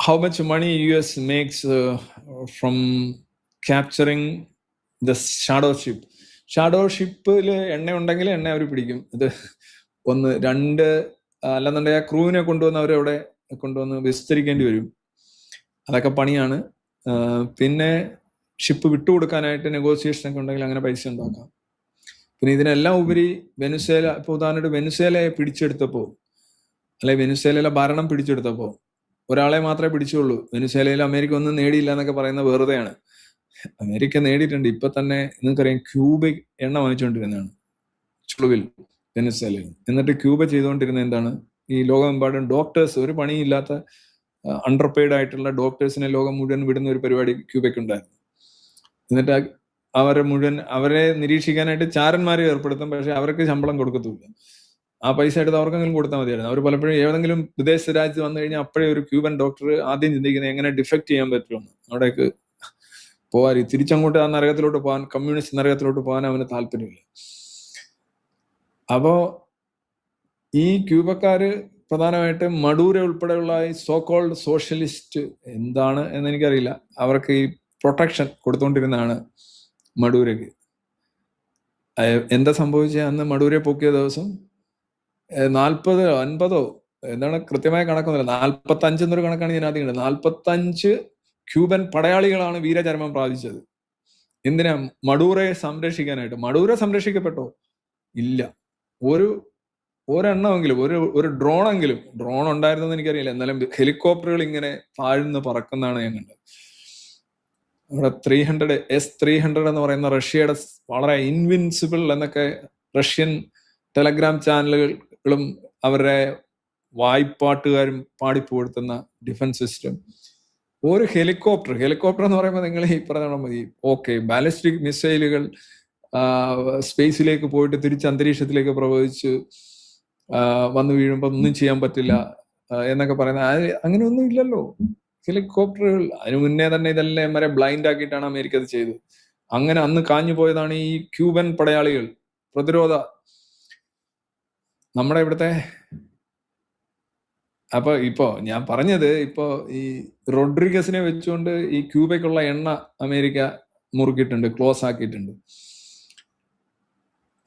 how much money US makes uh, from capturing the shadow ship. Shadow ഷിപ്പിൽ എണ്ണ ഉണ്ടെങ്കിൽ എണ്ണ അവർ പിടിക്കും. ഇത് ഒന്ന് രണ്ട് അല്ലെന്നുണ്ടെങ്കിൽ ആ ക്രൂവിനെ കൊണ്ടുവന്ന് അവരവിടെ കൊണ്ടുവന്ന് വിസ്തരിക്കേണ്ടി വരും. അതൊക്കെ പണിയാണ്. പിന്നെ ഷിപ്പ് വിട്ടുകൊടുക്കാനായിട്ട് നെഗോസിയേഷൻ ഒക്കെ ഉണ്ടെങ്കിൽ അങ്ങനെ പൈസ ഉണ്ടാക്കാം. പിന്നെ ഇതിനെല്ലാം ഉപരി വെനുസേല ഇപ്പോൾ ഉദാഹരണമായിട്ട് വെനുസേലയെ പിടിച്ചെടുത്തപ്പോൾ അല്ലെ വെനുസേലയിലെ ഭരണം പിടിച്ചെടുത്തപ്പോൾ ഒരാളെ മാത്രമേ പിടിച്ചുള്ളൂ. വെനുസേലയിൽ അമേരിക്ക ഒന്നും നേടിയില്ല എന്നൊക്കെ പറയുന്ന വെറുതെയാണ്. അമേരിക്ക നേടിയിട്ടുണ്ട്. ഇപ്പൊ തന്നെ നിങ്ങൾക്കറിയാം ക്യൂബ എണ്ണ വാങ്ങിച്ചുകൊണ്ടിരുന്നതാണ് ചുളുവിൽ വെനുസേലയിൽ എന്നിട്ട് ക്യൂബ ചെയ്തുകൊണ്ടിരുന്ന എന്താണ്? ഈ ലോകമെമ്പാടും ഡോക്ടേഴ്സ് ഒരു പണിയില്ലാത്ത അണ്ടർപെയ്ഡ് ആയിട്ടുള്ള ഡോക്ടേഴ്സിനെ ലോകം മുഴുവൻ വിടുന്ന ഒരു പരിപാടി ക്യൂബയ്ക്ക് ഉണ്ടായിരുന്നു. എന്നിട്ട് അവരെ മുഴുവൻ അവരെ നിരീക്ഷിക്കാനായിട്ട് ചാരന്മാരെ ഏർപ്പെടുത്തും പക്ഷെ അവർക്ക് ശമ്പളം കൊടുക്കത്തില്ല ആ പൈസ എടുത്ത് അവർക്കെങ്കിലും കൊടുത്താൽ മതിയായിരുന്നു. അവർ പലപ്പോഴും ഏതെങ്കിലും വിദേശ രാജ്യത്ത് വന്നു കഴിഞ്ഞാൽ അപ്പോഴേ ഒരു ക്യൂബൻ ഡോക്ടർ ആദ്യം ചിന്തിക്കുന്നത് എങ്ങനെ ഡിഫക്ട് ചെയ്യാൻ പറ്റുമെന്ന് അവിടേക്ക് പോകാൻ തിരിച്ചങ്ങോട്ട് ആ നരകത്തിലോട്ട് പോകാൻ കമ്മ്യൂണിസ്റ്റ് നരകത്തിലോട്ട് പോകാൻ അവന് താല്പര്യമില്ല. അപ്പോ ഈ ക്യൂബക്കാര് പ്രധാനമായിട്ട് മഡൂര ഉൾപ്പെടെയുള്ള ഈ സോ കോൾഡ് സോഷ്യലിസ്റ്റ് എന്താണ് എന്ന് എനിക്കറിയില്ല അവർക്ക് ഈ പ്രൊട്ടക്ഷൻ കൊടുത്തുകൊണ്ടിരുന്നതാണ് മഡൂരയ്ക്ക്. എന്താ സംഭവിച്ച? അന്ന് മഡൂരെ പൊക്കിയ ദിവസം നാൽപ്പത് അൻപതോ? എന്താണ് കൃത്യമായ കണക്കൊന്നുമില്ല. നാൽപ്പത്തി അഞ്ച് എന്നൊരു കണക്കാണ് ഞാൻ ആദ്യം കണ്ടത് നാൽപ്പത്തി അഞ്ച് ക്യൂബൻ പടയാളികളാണ് വീരചരമം പ്രാപിച്ചത്. എന്തിനാ? മഡൂറയെ സംരക്ഷിക്കാനായിട്ട്. മഡൂര സംരക്ഷിക്കപ്പെട്ടോ? ഇല്ല. ഒരു ഒരെണ്ണമെങ്കിലും ഒരു ഒരു ഡ്രോണെങ്കിലും ഡ്രോൺ ഉണ്ടായിരുന്നെന്ന് എനിക്കറിയില്ല. എന്നാലും ഹെലികോപ്റ്ററുകൾ ഇങ്ങനെ താഴ്ന്ന് പറക്കുന്നതാണ് ഞാൻ കണ്ടത്. അവിടെ three hundred S three hundred എന്ന് പറയുന്ന റഷ്യയുടെ വളരെ ഇൻവിൻസിബിൾ എന്നൊക്കെ റഷ്യൻ ടെലഗ്രാം ചാനലുകളും അവരുടെ വായ്പാട്ടുകാരും പാടിപ്പുകഴ്ത്തുന്ന ഡിഫൻസ് സിസ്റ്റം ഒരു ഹെലികോപ്റ്റർ ഹെലികോപ്റ്റർ എന്ന് പറയുമ്പോൾ നിങ്ങൾ ഈ പറഞ്ഞ മതി. ഓക്കെ ബാലിസ്റ്റിക് മിസൈലുകൾ സ്പേസിലേക്ക് പോയിട്ട് തിരിച്ച് അന്തരീക്ഷത്തിലേക്ക് പ്രവഹിച്ച് വന്നു വീഴുമ്പോൾ ഒന്നും ചെയ്യാൻ പറ്റില്ല എന്നൊക്കെ പറയുന്ന അങ്ങനെ ഒന്നും ഇല്ലല്ലോ. ഹെലികോപ്റ്ററുകൾ അതിനു മുന്നേ തന്നെ ഇതെല്ലാം വരെ ബ്ലൈൻഡ് ആക്കിയിട്ടാണ് അമേരിക്ക അത് ചെയ്തത്. അങ്ങനെ അന്ന് കാഞ്ഞു പോയതാണ് ഈ ക്യൂബൻ പടയാളികൾ പ്രതിരോധ നമ്മുടെ ഇവിടുത്തെ അപ്പൊ ഇപ്പോ ഞാൻ പറഞ്ഞത് ഇപ്പോ ഈ റോഡ്രിഗസിനെ വെച്ചുകൊണ്ട് ഈ ക്യൂബയ്ക്കുള്ള എണ്ണ അമേരിക്ക മുറുക്കിയിട്ടുണ്ട് ക്ലോസ് ആക്കിയിട്ടുണ്ട്.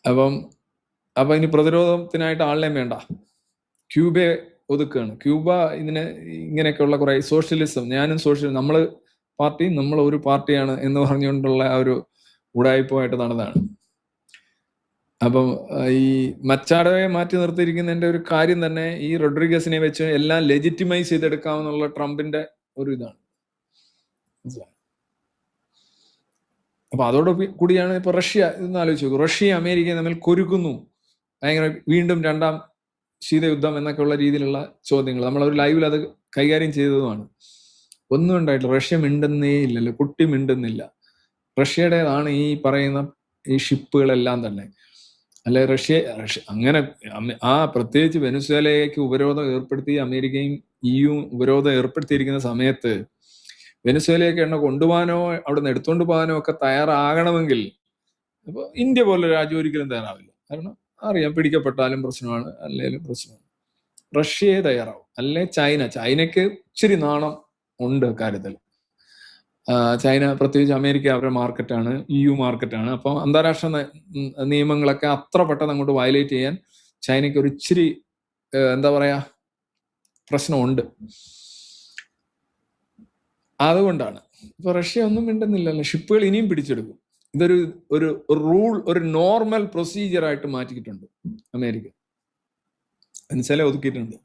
അപ്പം അപ്പൊ ഇനി പ്രതിരോധത്തിനായിട്ട് ആളിനെയും വേണ്ട. ക്യൂബയെ ഒതുക്കുകയാണ്. ക്യൂബ ഇതിന് ഇങ്ങനെയൊക്കെയുള്ള കുറെ സോഷ്യലിസം ഞാനും സോഷ്യൽ നമ്മൾ പാർട്ടി നമ്മൾ ഒരു പാർട്ടിയാണ് എന്ന് പറഞ്ഞുകൊണ്ടുള്ള ആ ഒരു ഉടായ്പമായിട്ട് നടന്നതാണ്. അപ്പം ഈ മച്ചാടയെ മാറ്റി നിർത്തിയിരിക്കുന്നതിന്റെ ഒരു കാര്യം തന്നെ ഈ റൊഡ്രിഗസിനെ വെച്ച് എല്ലാം ലെജിറ്റിമൈസ് ചെയ്തെടുക്കാമെന്നുള്ള ട്രംപിന്റെ ഒരു ഇതാണ്? അപ്പൊ അതോട് കൂടിയാണ് ഇപ്പൊ റഷ്യ ഇതൊന്ന് ആലോചിച്ച് നോക്കും. റഷ്യ അമേരിക്കയും തമ്മിൽ കൊരുക്കുന്നു. ഭയങ്കര വീണ്ടും രണ്ടാം ശീതയുദ്ധം എന്നൊക്കെയുള്ള രീതിയിലുള്ള ചോദ്യങ്ങൾ. നമ്മൾ ഒരു ലൈവിൽ അത് കൈകാര്യം ചെയ്തതുമാണ്. ഒന്നും ഉണ്ടായിട്ടില്ല. റഷ്യ മിണ്ടുന്നേ ഇല്ലല്ലോ. കുട്ടി മിണ്ടുന്നില്ല. റഷ്യയുടേതാണ് ഈ പറയുന്ന ഈ ഷിപ്പുകളെല്ലാം തന്നെ. അല്ലെ റഷ്യ അങ്ങനെ ആ പ്രത്യേകിച്ച് വെനുസ്വേലയ്ക്ക് ഉപരോധം ഏർപ്പെടുത്തി അമേരിക്കയും ഇയും ഉപരോധം ഏർപ്പെടുത്തിയിരിക്കുന്ന സമയത്ത് വെനുസ്വേലയൊക്കെ എണ്ണ കൊണ്ടുപോകാനോ അവിടെ നിന്ന് എടുത്തുകൊണ്ട് പോകാനോ ഒക്കെ തയ്യാറാകണമെങ്കിൽ അപ്പോൾ ഇന്ത്യ പോലെ രാജ്യം ഒരിക്കലും തയ്യാറാവില്ല. കാരണം അറിയാം പിടിക്കപ്പെട്ടാലും പ്രശ്നമാണ് അല്ലെങ്കിലും പ്രശ്നമാണ്. റഷ്യയെ തയ്യാറാവും. അല്ലെ ചൈന ചൈനയ്ക്ക് ഇച്ചിരി നാണം ഉണ്ട് കാര്യത്തിൽ. ചൈന പ്രത്യേകിച്ച് അമേരിക്ക അവരുടെ മാർക്കറ്റാണ് ഇ യു മാർക്കറ്റാണ്. അപ്പം അന്താരാഷ്ട്ര നിയമങ്ങളൊക്കെ അത്ര പെട്ടെന്ന് അങ്ങോട്ട് വയലേറ്റ് ചെയ്യാൻ ചൈനയ്ക്ക് ഒരു ഇച്ചിരി എന്താ പറയാ പ്രശ്നമുണ്ട്. അതുകൊണ്ടാണ്. ഇപ്പൊ റഷ്യ ഒന്നും മിണ്ടുന്നില്ലല്ലോ. ഷിപ്പുകൾ ഇനിയും പിടിച്ചെടുക്കും. ഇതൊരു ഒരു റൂൾ ഒരു നോർമൽ പ്രൊസീജിയർ ആയിട്ട് മാറ്റിയിട്ടുണ്ട് അമേരിക്ക. വെനസേല ഒതുക്കിയിട്ടുണ്ട്.